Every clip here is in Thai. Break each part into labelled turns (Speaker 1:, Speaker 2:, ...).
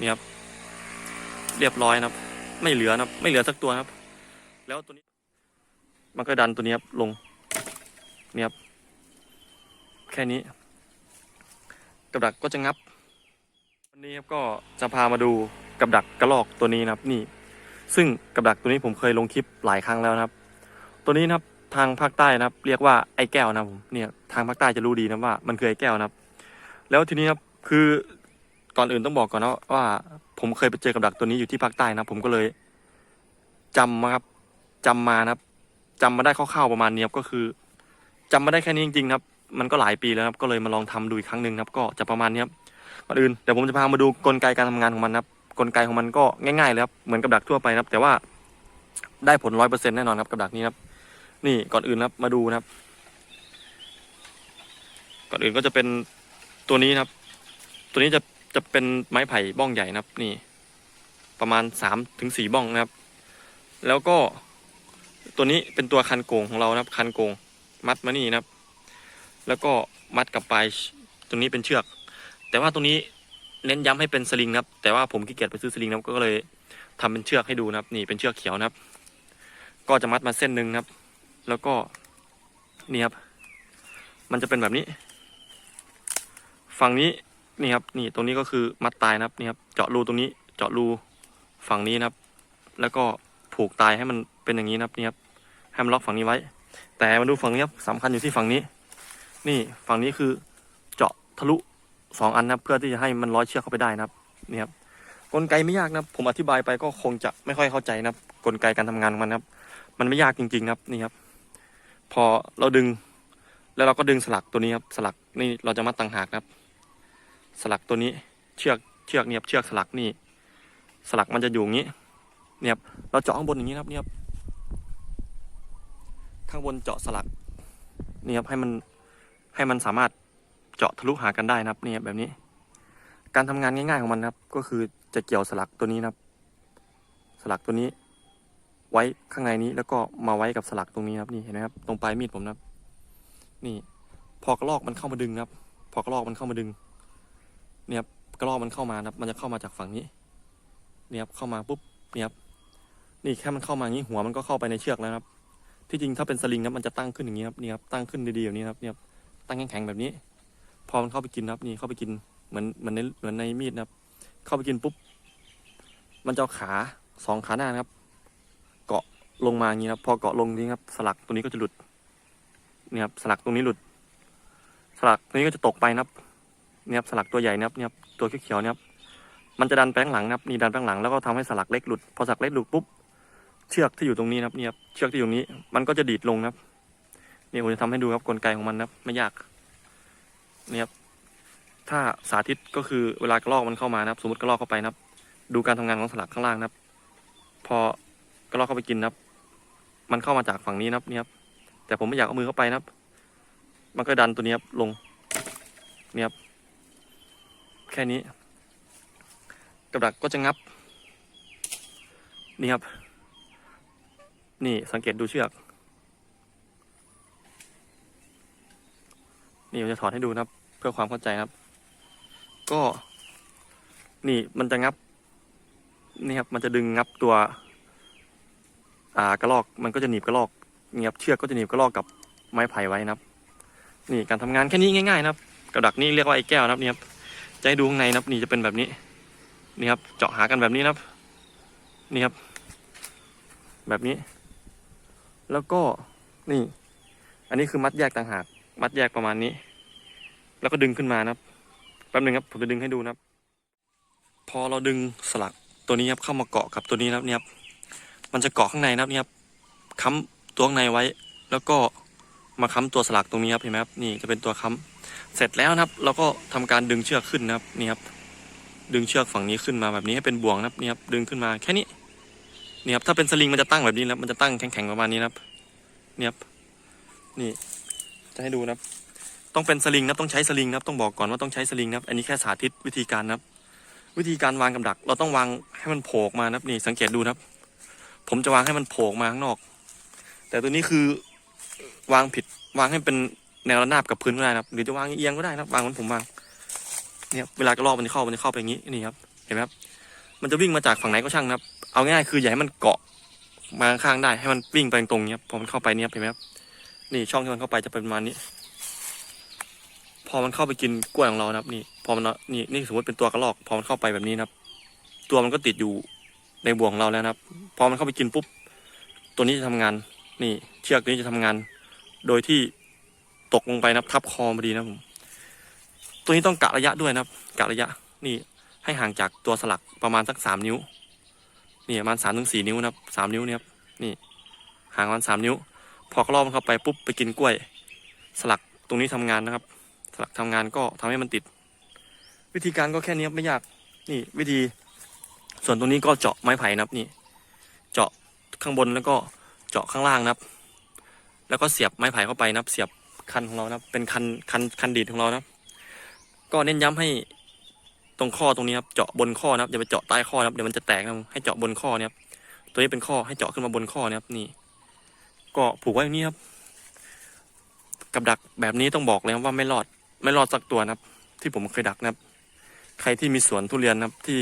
Speaker 1: นี่ครับ เรียบร้อยนะครับ ไม่เหลือนะครับ ไม่เหลือสักตัวครับ แล้วตัวนี้ มันก็ดันตัวนี้ครับลงนี่ครับ แค่นี้กับดักก็จะงับ วันนี้ครับก็จะพามาดูกับดักกระลอกตัวนี้นะครับ นี่ ซึ่งกับดักตัวนี้ผมเคยลงคลิปหลายครั้งแล้วนะครับ ตัวนี้นะครับทางภาคใต้นะครับ เรียกว่าไอ้แก้วนะผมเนี่ยทางภาคใต้จะรู้ดีนะว่ามันคือไอ้แก้วนะครับ แล้วทีนี้ครับคือ ก่อนอื่นต้องบอกก่อนนะว่า ผมเคยไปเจอกับดักตัวนี้อยู่ที่ภาคใต้นะผมก็เลยจำครับจำมานะครับจำมาได้คร่าวๆประมาณนี้ครับก็คือจำมาได้แค่นี้จริงๆครับ มันก็หลายปีแล้วครับก็เลยมาลองทำดูอีกครั้งหนึ่งครับ ก็จะประมาณนี้ครับก่อนอื่นเดี๋ยวผมจะพามาดูกลไกการทำงานของมันครับกลไกของมันก็ง่ายๆเลยครับเหมือนกับดักทั่วไปครับ แต่ว่าได้ผลร้อยเปอร์เซ็นต์แน่นอนครับกับดักนี้ครับ นี่ก่อนอื่นครับมาดูนะครับ ก่อนอื่นก็จะเป็นตัวนี้ครับ ตัวนี้จะ จะเป็นไม้ไผ่บ้องใหญ่นะครับ นี่ ประมาณสามถึงสี่บ้องนะครับ แล้วก็ตัวนี้เป็นตัวคันโกงของเรานะครับ คันโกงมัดมานี่นะครับ แล้วก็มัดกับปลายตรงนี้เป็นเชือก แต่ว่าตรงนี้เน้นย้ำให้เป็นสลิงนะครับ แต่ว่าผมขี้เกียจไปซื้อสลิงนะครับก็เลยทำเป็นเชือกให้ดูนะครับ นี่เป็นเชือกเขียวนะครับ ก็จะมัดมาเส้นหนึ่งครับ แล้วก็นี่ครับ มันจะเป็นแบบนี้ ฝั่งนี้ นี่ครับนี่ตรงนี้ก็คือมัดตายนะครับนี่ครับเจาะรูตรงนี้เจาะรูฝั่งนี้นะครับ แล้วก็ผูกตายให้มันเป็นอย่างนี้นะครับนี่ครับให้มันล็อกฝั่งนี้ไว้ แต่มาดูฝั่งนี้ครับสำคัญอยู่ที่ฝั่งนี้ นี่ฝั่งนี้คือเจาะทะลุสองอันนะครับ เพื่อที่จะให้มันร้อยเชือกเข้าไปได้นะครับนี่ครับกลไกไม่ยากนะครับ ผมอธิบายไปก็คงจะไม่ค่อยเข้าใจนะครับ กลไกการทำงานของมันนะครับ มันไม่ยากจริง ๆ ครับนี่ครับ พอเราดึง แล้วเราก็ดึงสลักตัวนี้ครับ สลักนี่เราจะมัดต่างหากนะครับ สลักตัวนี้เชือกเชือกเนี่ยครับเชือกสลักนี่ สลักมันจะอยู่อย่างนี้ เนี่ยครับเราเจาะข้างบนอย่างนี้ครับเนี่ยบข้างบนเจาะสลักนี่ครับให้มันให้มันสามารถเจาะทะลุหากันได้นะครับนี่ครับแบบนี้ การทำงานง่ายๆของมันครับ ก็คือจะเกี่ยวสลักตัวนี้นะครับ สลักตัวนี้ ไว้ข้างในนี้แล้วก็มาไว้กับสลักตรงนี้ครับนี่เห็นไหมครับตรงปลายมีดผมนะครับ นี่พอกระลอกมันเข้ามาดึงครับ พอกระลอกมันเข้ามาดึง เนี่ยครับกระลอกมันเข้ามานะครับ มันจะเข้ามาจากฝั่งนี้ เนี่ยครับเข้ามาปุ๊บ เนี่ยครับนี่แค่มันเข้ามาอย่างนี้หัวมันก็เข้าไปในเชือกแล้วครับ ที่จริงถ้าเป็นสลิงนะมันจะตั้งขึ้นอย่างนี้ครับนี่ครับตั้งขึ้นดีๆแบบนี้ครับเนี่ยครับตั้งแข็งๆแบบนี้ พอมันเข้าไปกินครับนี่เข้าไปกินเหมือนเหมือนในเหมือนในมีดนะครับ เข้าไปกินปุ๊บ มันจะเอาขาสองขาหน้านะครับ เกาะลงมาอย่างนี้ครับ พอเกาะลงนี้ครับ สลักตัวนี้ก็จะหลุด เนี่ยครับสลักตรงนี้หลุด สลักตัวนี้ก็จะตกไปนะครับ เนี่ยครับสลักตัวใหญ่นะครับเนี่ยครับตัวเขียวๆเนี่ยครับมันจะดันไปข้างหลังนะครับนี่ดันไปข้างหลังแล้วก็ทำให้สลักเล็กหลุดพอสลักเล็กหลุดปุ๊บเชือกที่อยู่ตรงนี้นะครับเนี่ยครับเชือกที่อยู่ตรงนี้ มันก็จะดีดลงนะครับนี่ผมจะทำให้ดูครับกลไกของมันนะครับไม่ยากนี่ครับถ้าสาธิตก็คือเวลากระลอกมันเข้ามานะครับ สมมติกระลอกเข้าไปนะครับ ดูการทำงานของสลักข้างล่างนะครับ พอกระลอกเข้าไปกินนะครับ มันเข้ามาจากฝั่งนี้นะครับเนี่ยครับแต่ผมไม่อยากเอามือเข้าไปนะครับ มันก็ดันตัวนี้ครับลงเนี่ยครับ ค่นี้ กับดักก็จะงับ นี่ครับ นี่สังเกตดูเชือก นี่ผมจะถอดให้ดูนะครับ เพื่อความเข้าใจนะครับ ก็ นี่มันจะงับ นี่ครับ มันจะดึงงับตัว อ่ากระลอก มันก็จะหนีบกระลอกเงียบเชือกก็จะหนีบกระลอกกับไม้ไผ่ไว้นะครับ นี่การทำงานแค่นี้ง่ายๆนะครับกับดักนี่เรียกว่าไอ้แก้วนะครับนี่ครับ จะให้ดูข้างในนะครับ นี่จะเป็นแบบนี้ นี่ครับ เจาะหากันแบบนี้นะครับ นี่ครับ แบบนี้ แล้วก็นี่ อันนี้คือมัดแยกต่างหาก มัดแยกประมาณนี้ แล้วก็ดึงขึ้นมานะครับแป๊บหนึงครับผมจะดึงให้ดูนะครับ พอเราดึงสลักตัวนี้ครับเข้ามาเกาะกับตัวนี้นะครับเนี่ยครับมันจะเกาะข้างในนะครับเนี่ยครับค้ำตัวข้างในไว้ แล้วก็มาค้ำตัวสลักตรงนี้ครับเห็นไหมครับนี่จะเป็นตัวค้ำ เสร็จแล้วนะครับ เราก็ทำการดึงเชือกขึ้นนะครับนี่ครับ ดึงเชือกฝั่งนี้ขึ้นมาแบบนี้ให้เป็นบ่วงนะครับนี่ครับดึงขึ้นมาแค่นี้นี่ครับถ้าเป็นสลิงมันจะตั้งแบบนี้นะครับมันจะตั้งแข็งๆประมาณนี้นะครับนี่ครับนี่จะให้ดูนะครับ ต้องเป็นสลิงนะครับต้องใช้สลิงนะครับต้องบอกก่อนว่าต้องใช้สลิงนะครับ อันนี้แค่สาธิตวิธีการนะครับ วิธีการวางกับดัก เราต้องวางให้มันโผล่มานะครับนี่สังเกตดูนะครับ ผมจะวางให้มันโผล่มาข้างนอก แต่ตัวนี้คือวางผิดวางให้เป็น แนวระนาบกับพื้นก็ได้นะครับ หรือจะวางเอียงก็ได้นะครับวางเหมือนผมวางเนี่ยเวลากระรอกมันจะเข้ามันจะเข้าไปอย่างนี้นี่ครับเห็นไหมครับมันจะวิ่งมาจากฝั่งไหนก็ช่างนะครับ เอาง่ายๆคืออย่าให้มันเกาะมาข้างได้ให้มันวิ่งไปตรงเนี้ยพอมันเข้าไปเนี้ยเห็นไหมครับนี่ช่องที่มันเข้าไปจะเป็นประมาณนี้ พอมันเข้าไปกินกล้วยของเรานะครับ นี่ พอมันนี่นี่สมมติเป็นตัวกระรอก พอมันเข้าไปแบบนี้นะครับ ตัวมันก็ติดอยู่ในบ่วงเราแล้วนะครับ พอมันเข้าไปกินปุ๊บตัวนี้จะทำงาน นี่ เชือกตัวนี้จะทำงาน โดยที่ ตกลงไปนับทับคอพอดีนะผมตัวนี้ต้องกะระยะด้วยนะครับกะระยะนี่ให้ห่างจากตัวสลักประมาณสักสามนิ้วนี่ประมาณสามถึงสี่นิ้วนะครับสามนิ้วเนี่ยครับนี่ห่างประมาณสามนิ้ว พอกระรอกมันเข้าไปปุ๊บไปกินกล้วย สลักตรงนี้ทำงานนะครับ สลักทำงานก็ทำให้มันติด วิธีการก็แค่นี้ไม่ยากนี่วิธี ส่วนตรงนี้ก็เจาะไม้ไผ่นะครับนี่ เจาะข้างบนแล้วก็เจาะข้างล่างนะครับ แล้วก็เสียบไม้ไผ่เข้าไปนะครับ เสียบ คันของเรานะครับเป็นคันคันคันดีดของเรานะครับก็เน้นย้ำให้ตรงข้อตรงนี้ครับเจาะบนข้อนะครับอย่าไปเจาะใต้ข้อนะครับเดี๋ยวมันจะแตกนะให้เจาะบนข้อนี่ยครับตัวนี้เป็นข้อให้เจาะขึ้นมาบนข้อนี่ยครับนี่ ก็ผูกไว้อย่างนี้ครับ กับดักแบบนี้ต้องบอกเลยครับว่าไม่รอดไม่รอดสักตัวนะครับ ที่ผมเคยดักนะครับ ใครที่มีสวนทุเรียนนะครับที่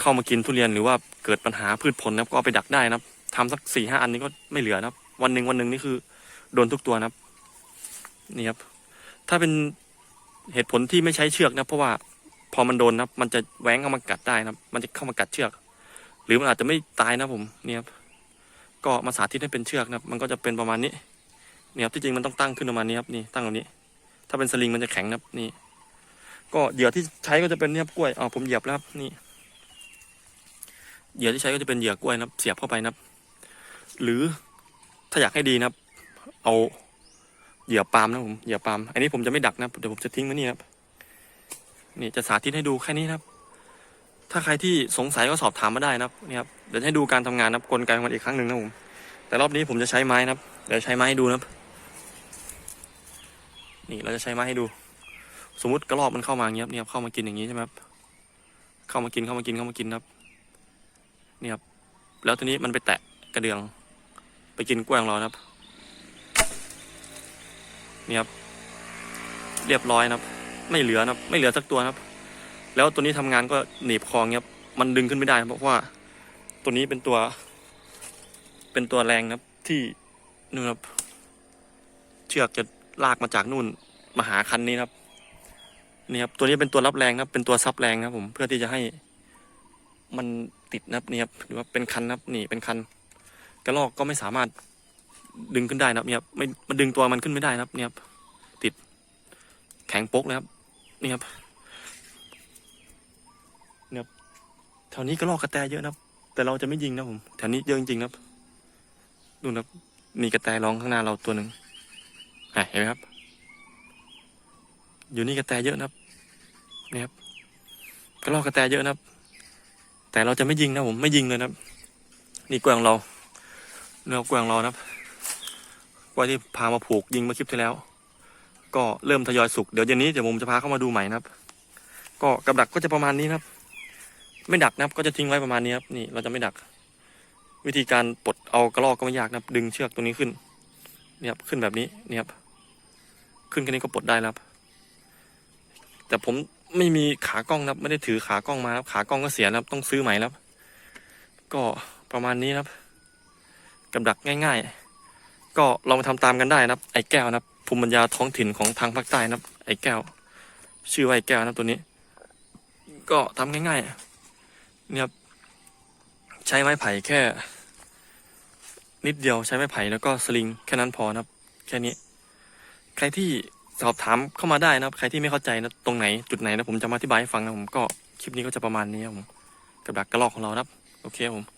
Speaker 1: เข้ามากินทุเรียนหรือว่าเกิดปัญหาพืชผลนะครับ ก็เอาไปดักได้นะครับทำสักสี่ห้าอันนี้ก็ไม่เหลือนะครับ วันหนึ่งวันหนึ่งนี่คือโดนทุกตัวนะครับ นี่ครับ ถ้าเป็นเหตุผลที่ไม่ใช้เชือกนะเพราะว่าพอมันโดนนะมันจะแหวงเข้ามากัดได้นะมันจะเข้ามากัดเชือก หรือมันอาจจะไม่ตายนะผมเนี่ยครับก็มาสาธิตให้เป็นเชือกนะมันก็จะเป็นประมาณนี้เนี่ยครับที่จริงมันต้องตั้งขึ้นประมาณนี้ครับนี่ตั้งตรงนี้ ถ้าเป็นสลิงมันจะแข็งนะนี่ ก็เหยื่อที่ใช้ก็จะเป็นเนี่ยกล้วยอ๋อผมเหยียบแล้วครับนี่เหยื่อที่ใช้ก็จะเป็นเหยื่อกล้วยนะเสียบเข้าไปนะหรือถ้าอยากให้ดีนะเอา เหยื่อปาล์มนะผมเหยื่อปาล์มอันนี้ผมจะไม่ดักนะเดี๋ยวผมจะทิ้งไว้นี่ครับนี่จะสาธิตให้ดูแค่นี้นะครับ ถ้าใครที่สงสัยก็สอบถามมาได้นะครับนี่ครับเดี๋ยวให้ดูการทำงานนะครับกลไกของมันอีกครั้งหนึ่งนะผมแต่รอบนี้ผมจะใช้ไม้นะครับ เดี๋ยวใช้ไม้ให้ดูนะครับ นี่เราจะใช้ไม้ให้ดู สมมติกระรอกมันเข้ามาอย่างเงี้ยครับเนี่ยครับเข้ามากินอย่างงี้ใช่ไหมครับเข้ามากินเข้ามากินเข้ามากินครับนี่ครับแล้วทีนี้มันไปแตะกระเดือง ไปกินกล้วยของเรานะครับ นี่ครับ เรียบร้อยนะครับ ไม่เหลือนะครับ ไม่เหลือสักตัวนะครับ แล้วตัวนี้ทำงานก็หนีบคอเงี้ยมันดึงขึ้นไม่ได้เพราะว่าตัวนี้เป็นตัว เป็นตัวแรงนะครับ ที่นู่นครับ เชือกจะลากมาจากนู่นมาหาคันนี้นะครับนี่ครับตัวนี้เป็นตัวรับแรงนะครับ เป็นตัวซับแรงนะครับ ผมเพื่อที่จะให้มันติดนะครับนี่ครับหรือว่าเป็นคันนะครับ นี่เป็นคันกระลอกก็ไม่สามารถ ดึงขึ้นได้นะครับเนี่ยครับไม่มันดึงตัวมันขึ้นไม่ได้นะครับ เนี่ยครับติดแข็งโป๊กเลยครับนี่ครับนี่ครับแถวนี้ก็ลอกกระแตเยอะนะครับ แต่เราจะไม่ยิงนะผมแถวนี้เยอะจริงๆครับดูนะครับมีกระแตร้องข้างหน้าเราตัวหนึ่งเห็นไหมครับ อยู่นี่กระแตเยอะนะครับนี่ครับก็ลอกกระแตเยอะนะครับ แต่เราจะไม่ยิงนะผมไม่ยิงเลยนะครับ นี่แกวงเราเนื้อกวงเรานะครับ กวาที่พามาผูกยิงเมาคลิปที่แล้ว ก็เริ่มทยอยสุกเดี๋ยวเย็นนี้เดี๋ยวผมจะพาเข้ามาดูใหม่นะครับ ก็กับดักก็จะประมาณนี้นะครับ ไม่ดักนะครับก็จะทิ้งไว้ประมาณนี้ครับนี่เราจะไม่ดัก วิธีการปลดเอากระรอกก็ไม่ยากนะครับ ดึงเชือกตรงนี้ขึ้นเนี่ยครับขึ้นแบบนี้เนี่ยครับขึ้นแค่นี้ก็ปลดได้แล้วครับแต่ผมไม่มีขากล้องนะครับ ไม่ได้ถือขากล้องมาครับขากล้องก็เสียนะครับต้องซื้อใหม่แล้วครับก็ประมาณนี้นะครับกับดักง่าย ๆ ก็ลองมาทำตามกันได้นะครับ ไอ้แก้วนะครับภูมิปัญญาท้องถิ่นของทางภาคใต้นะครับ ไอ้แก้ว ชื่อว่าไอ้แก้วนะตัวนี้ ก็ทำง่ายๆเนี่ยครับใช้ไม้ไผ่แค่ นิดเดียวใช้ไม้ไผ่แล้วก็สลิงแค่นั้นพอนะครับ แค่นี้ ใครที่สอบถามเข้ามาได้นะครับ ใครที่ไม่เข้าใจนะตรงไหนจุดไหนนะผมจะมาอธิบายให้ฟังนะผมก็คลิปนี้ก็จะประมาณนี้ครับผมกับดักกระลอกของเรานะครับ โอเคครับผม